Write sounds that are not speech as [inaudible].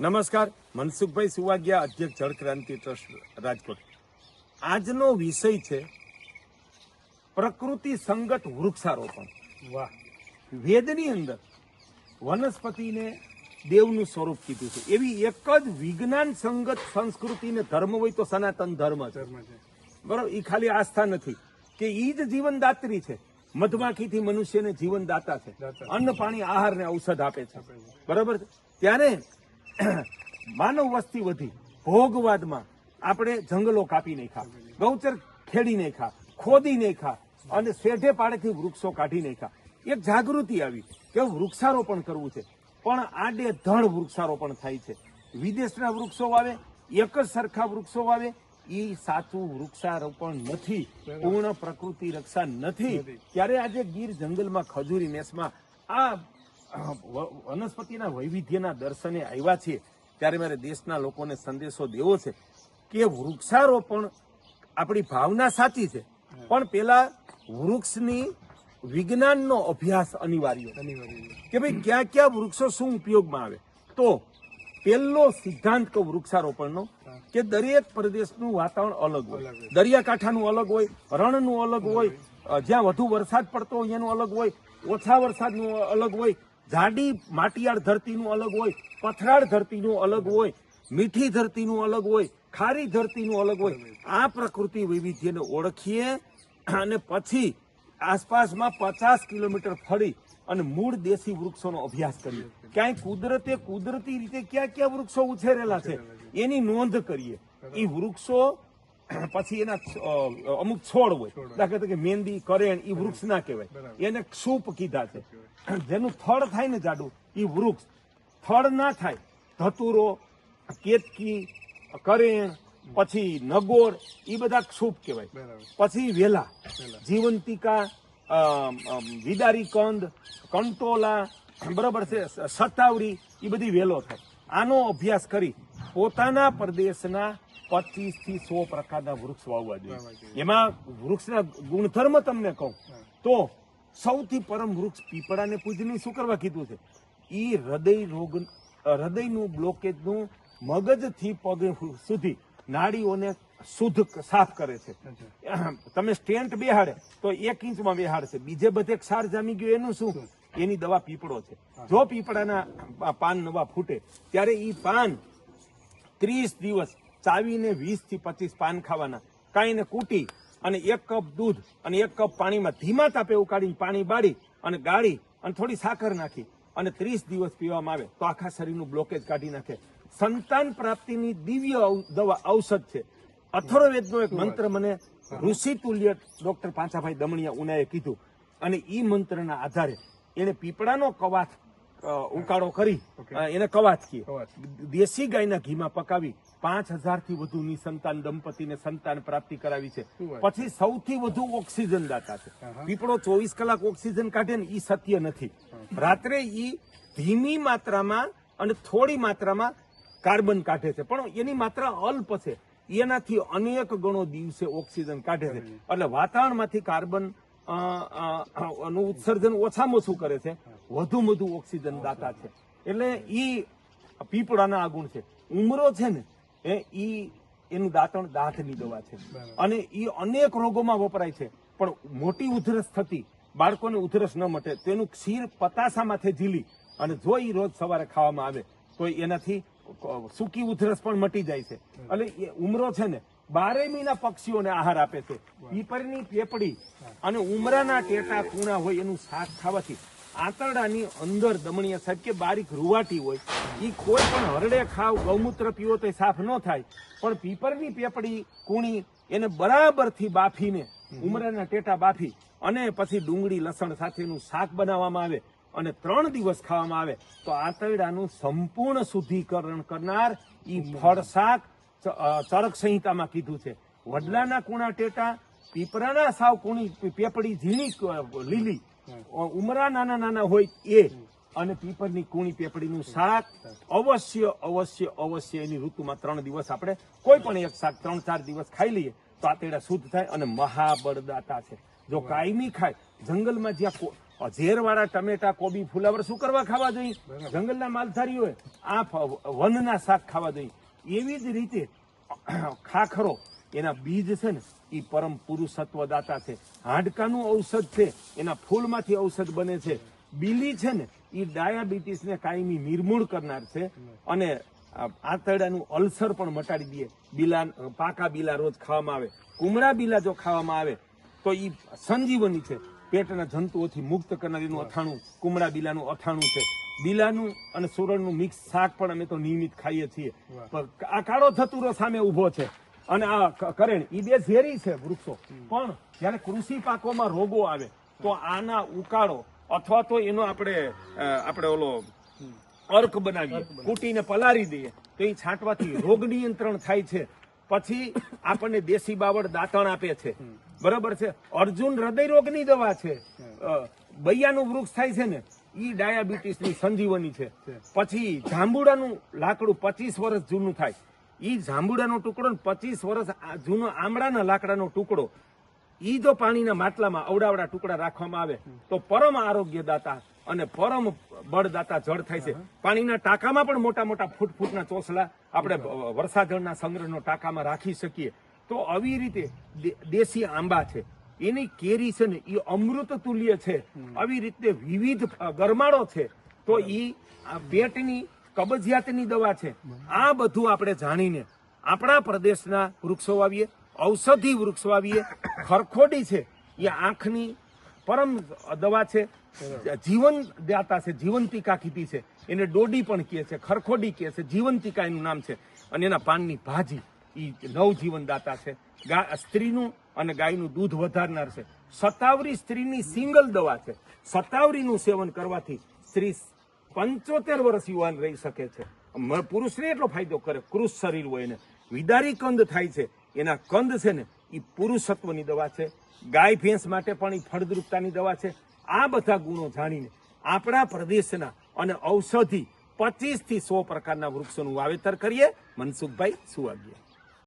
નમસ્કાર મનસુખભાઈ સુવાગિયા અધ્યક્ષ જળ ક્રાંતિ ટ્રસ્ટ રાજકોટ. આજનો વિષય છે પ્રકૃતિ સંગત વૃક્ષારોપણ. વાહ. વેદની અંદર વનસ્પતિને દેવનું સ્વરૂપ કીધું છે. એવી એક જ વિજ્ઞાન સંગત સંસ્કૃતિ ને ધર્મ હોય તો સનાતન ધર્મ છે. બરોબર? એ ખાલી આસ્થા નથી. કે એ જ જીવનદાત્રી છે. મધમાખીથી મનુષ્યને જીવનદાતા છે. અન્ન પાણી આહારને ઔષધ આપે છે. બરાબર? ત્યારે [coughs] માનવ વસ્તી વધી. ભોગવાદમાં આપણે જંગલો કાપી નાખ્યા. ગૌચર ખેડી નાખ્યા. ખોદી નાખ્યા. અને શેઢે પાડેથી વૃક્ષો કાઢી નાખ્યા. એક જાગૃતિ આવી કે વૃક્ષારોપણ કરવું છે. પણ આડે ધડ વૃક્ષારોપણ થાય છે. વિદેશના વૃક્ષો વાવે એક જ સરખા વૃક્ષો વાવે. એ સાચું વૃક્ષારોપણ નથી. પૂર્ણ પ્રકૃતિ રક્ષા નથી. ત્યારે આજે ગીર જંગલમાં ખજૂરી નેસમાં આ વનસ્પતિના વૈવિધ્યના દર્શને આવ્યા છીએ ત્યારે મારે દેશના લોકોને સંદેશો દેવો છે કે વૃક્ષારોપણ આપણી ભાવના સાચી છે. પણ પેલા વૃક્ષની વિજ્ઞાનનો અભ્યાસ અનિવાર્ય. કે ભાઈ ક્યાં ક્યાં વૃક્ષો શું ઉપયોગમાં આવે? તો પહેલો સિદ્ધાંત કહું વૃક્ષારોપણનો કે દરેક પ્રદેશનું વાતાવરણ અલગ હોય. દરિયાકાંઠાનું અલગ હોય રણનું અલગ હોય જ્યાં વધુ વરસાદ પડતો હોય એનું અલગ હોય ઓછા વરસાદનું અલગ હોય જાડી માટીયાળ ધરતીનું અલગ હોય, પથરાળ ધરતીનું અલગ હોય, મીઠી ધરતીનું અલગ હોય, ખારી ધરતીનું અલગ હોય, આ પ્રકૃતિ વૈવિધ્યને ઓળખીએ અને પછી આસપાસમાં પચાસ કિલોમીટર ફરી અને મૂળ દેશી વૃક્ષોનો અભ્યાસ કરીએ. ક્યાંય કુદરતે કુદરતી રીતે ક્યાં ક્યાં વૃક્ષો ઉછેરેલા છે, એની નોંધ કરીએ. એ વૃક્ષો પછી એના અમુક છોડ હોય. દાખલા તરીકે મહેંદી કરેણ એ વૃક્ષ ના કહેવાય. એને ક્ષુપ કીધા છે. જેનું થળ થાય ને જાડું એ વૃક્ષ. થળ ના થાય. ધતુરો કેતકી કરેણ પછી નગોર એ બધા ક્ષુપ કહેવાય. પછી વેલા. જીવંતિકા વિદારી કંદ કંટોલા બરાબર છે સ- એ બધી વેલો થાય. આનો અભ્યાસ કરી પોતાના પ્રદેશના પચીસથી સો પ્રકારના વૃક્ષ વાવવા જોઈએ. એમાં વૃક્ષના ગુણધર્મ તમને કહું. તો સૌથી પરમ વૃક્ષ પીપળાને પૂજની શું કરવા કીધું છે? એ હૃદય રોગ હૃદયનું બ્લોકેજનું મગજથી પગ સુધી નાડીઓને શુદ્ધ સાફ કરે છે. તમે સ્ટેન્ટ બેહાડે તો એક ઇંચમાં બેહાડશે. બીજે બધે ક્ષાર જામી ગયો એનું શું? એની દવા પીપળો છે. જો પીપળાના પાન નવા ફૂટે ત્યારે એ પાન ત્રીસ દિવસ ચાવીને વીસથી પચીસ પાન ખાવાના. કાંઈને કૂટી અને એક કપ દૂધ અને એક કપ પાણીમાં ધીમા તાપે ઉકાળીને પાણી બાળી અને ગાળી અને થોડી સાકર નાખી અને ત્રીસ દિવસ પીવામાં આવે તો આખા શરીરનું બ્લોકેજ કાઢી નાખે. સંતાન પ્રાપ્તિની દિવ્ય દવા ઔષધ છે. અથર્વવેદનો એક મંત્ર મને ઋષિ તુલ્ય ડોક્ટર પાંચાભાઈ દમણિયા ઉનાએ કીધું અને એ મંત્રના આધારે એણે પીપળાનો કવાથ ઉકાળો કરી એને કવાથ કીએ. દેશી ગાયના ઘીમાં પકાવી પાંચ હજારથી વધુની સંતાન દંપતીને સંતાન પ્રાપ્તિ કરાવી છે. પછી સૌથી વધુ ઓક્સિજન દાતા છે. પીપળો ચોવીસ કલાક ઓક્સિજન કાઢે ને એ સત્ય નથી. રાત્રે ઈ ધીમી માત્રામાં અને થોડી માત્રામાં કાર્બન કાઢે છે. પણ એની માત્રા અલ્પ છે. એનાથી અનેક ગણો દિવસે ઓક્સિજન કાઢે છે. એટલે વાતાવરણમાંથી કાર્બનનું ઉત્સર્જન ઓછામાં ઓછું કરે છે. વધુ વધુ ઓક્સિજન દાતા છે. એટલે ઈ પીપળાના આ ગુણ છે. ઉમરો છે ને એ ઈ એનું દાંતણ દાંતની દવા છે. અને ઈ અનેક રોગોમાં વપરાય છે. પણ મોટી ઉધરસ થતી બાળકોને ઉધરસ ન મટે તેનું ક્ષીર પતાસા માથે ઝીલી અને જો ઈ રોજ સવારે ખાવામાં આવે તો એનાથી સૂકી ઉધરસ પણ મટી જાય છે. એટલે એ ઉમરો છે ને બારે મહિના પક્ષીઓને આહાર આપે છે. પીપળની પેપડી અને ઉમરાના ટેટા કૂણા હોય એનું શાક ખાવાથી આંતરડાની અંદર દમણીયા સાહેબ કે બારીક રૂવાટી હોય એ કોઈ પણ હરડે ખાવ, ગૌમૂત્ર પીવો તો સાફ ન થાય. પણ પીપરની પેપડી, કુણી, એને બરાબરથી બાફીને, ઉમરાના ટેટા બાફી અને પછી ડુંગળી, લસણ સાથેનું શાક બનાવવામાં આવે અને ત્રણ દિવસ ખાવામાં આવે, તો આંતરડાનું સંપૂર્ણ શુદ્ધિકરણ કરનાર ઈ ફળ શાક ચરક સંહિતામાં કીધું છે. વડલાના કુણા ટેટા પીપરાના સાવ કુણી પેપડી ઝીણી લીલી ઉમરા નાના નાના હોય એ અને પીપરની કુણી પેપડીનું શાક અવશ્ય અવશ્ય અવશ્ય એની ઋતુમાં ત્રણ દિવસ આપણે કોઈ પણ એક શાક ત્રણ ચાર દિવસ ખાઈ લઈએ તો આંતરડા શુદ્ધ થાય અને મહાબળદાતા છે. જો કાયમી ખાય જંગલમાં જ્યાં ઝેરવાળા ટમેટા કોબી ફુલાવર શું કરવા ખાવા જોઈએ? જંગલના માલધારીઓએ આ વનના શાક ખાવા જોઈએ. એવી જ રીતે ખાખરો એના બીજ છે ને એ પરમ પુરુષત્વ દાતા છે. હાડકાનું ઔષધ છે એના ફૂલમાંથી ઔષધ બને છે. બીલી છે ને એ ડાયાબિટીસને કાયમી નિર્મૂળ કરનાર છે અને આંતરડાનું અલ્સર પણ મટાડી દે. બીલા પાકા બીલા રોજ ખાવામાં આવે. કુમળા બીલા જો ખાવામાં આવે તો એ સંજીવની છે. પેટના જંતુઓથી મુક્ત કરનારીનું અથાણું કુમળા બીલાનું અથાણું છે. બીલાનું અને સુરણનું મિક્સ શાક પણ અમે તો નિયમિત ખાઈએ છીએ. પણ આ કાળો થતુરો સામે ઊભો છે. અને આ કરેણ એ બે ઝેરી છે વૃક્ષો. પણ જ્યારે કૃષિ પાકોમાં રોગો આવે તો આના ઉકાળો અથવા તો એનો આપણે આપણે ઓલો અર્ક બનાવીએ કૂટીને પલારી દઈએ તો એ છાંટવાથી રોગ નિયંત્રણ થાય છે. પછી આપણને દેશી બાવળ દાંતણ આપે છે. બરોબર છે? અર્જુન હૃદય રોગની દવા છે. બૈયાનું વૃક્ષ થાય છે ને ઈ ડાયાબિટીસની સંજીવની છે. પછી જાંબુડાનું લાકડું પચીસ વર્ષ જૂનું થાય. ઈ જાંબુડાનો ટુકડો ને પચીસ વર્ષ જૂનો આમળાના લાકડાનો ટુકડો ઈ જો પાણીના માટલામાં અવડાવડા ટુકડા રાખવામાં આવે તો પરમ આરોગ્યદાતા અને પરમ બળદાતા જળ થાય છે. પાણીના ટાંકામાં પણ મોટા મોટા ફૂટ ફૂટના ચોસલા આપણે વરસાદ જળના સંગ્રહનો ટાંકામાં રાખી શકીએ. તો આવી રીતે દેશી આંબા છે. એની કેરી છે ને એ અમૃત તુલ્ય છે. આવી રીતે વિવિધ ગરમાળો છે. તો ઈ પેટની કબજિયાતની દવા છે. આ બધું આપણે જાણીને આપણા પ્રદેશના વૃક્ષો વાવીએ, ઔષધિ વૃક્ષ વાવીએ. ખરખોડી છે. એ આંખની પરમ દવા છે. જીવન દાતા છે જીવંતિકા કીધી છે. એને ડોડી પણ કહે છે, ખરખોડી કહે છે, જીવંતિકા એનું નામ છે. અને એના પાનની ભાજી એ નવજીવન દાતા છે. સ્ત્રીનું અને ગાયનું દૂધ વધારનાર છે. સતાવરી સ્ત્રીની સિંગલ દવા છે. સતાવરીનું સેવન કરવાથી સ્ત્રી પંચોતેર વર્ષ યુવાન રહી શકે છે. પુરુષને એટલો ફાયદો કરે. કૃષ શરીર હોય એને વિદારી કંદ થાય છે. એના કંદ છે ને એ પુરુષત્વની દવા છે. ગાય, ભેંસ માટે પણ એ ફળદ્રુપતાની દવા છે. આ બધા ગુણો જાણીને આપણા પ્રદેશના અને ઔષધિ પચીસથી સો પ્રકારના વૃક્ષોનું વાવેતર કરીએ. મનસુખભાઈ, સુવાગ્યા.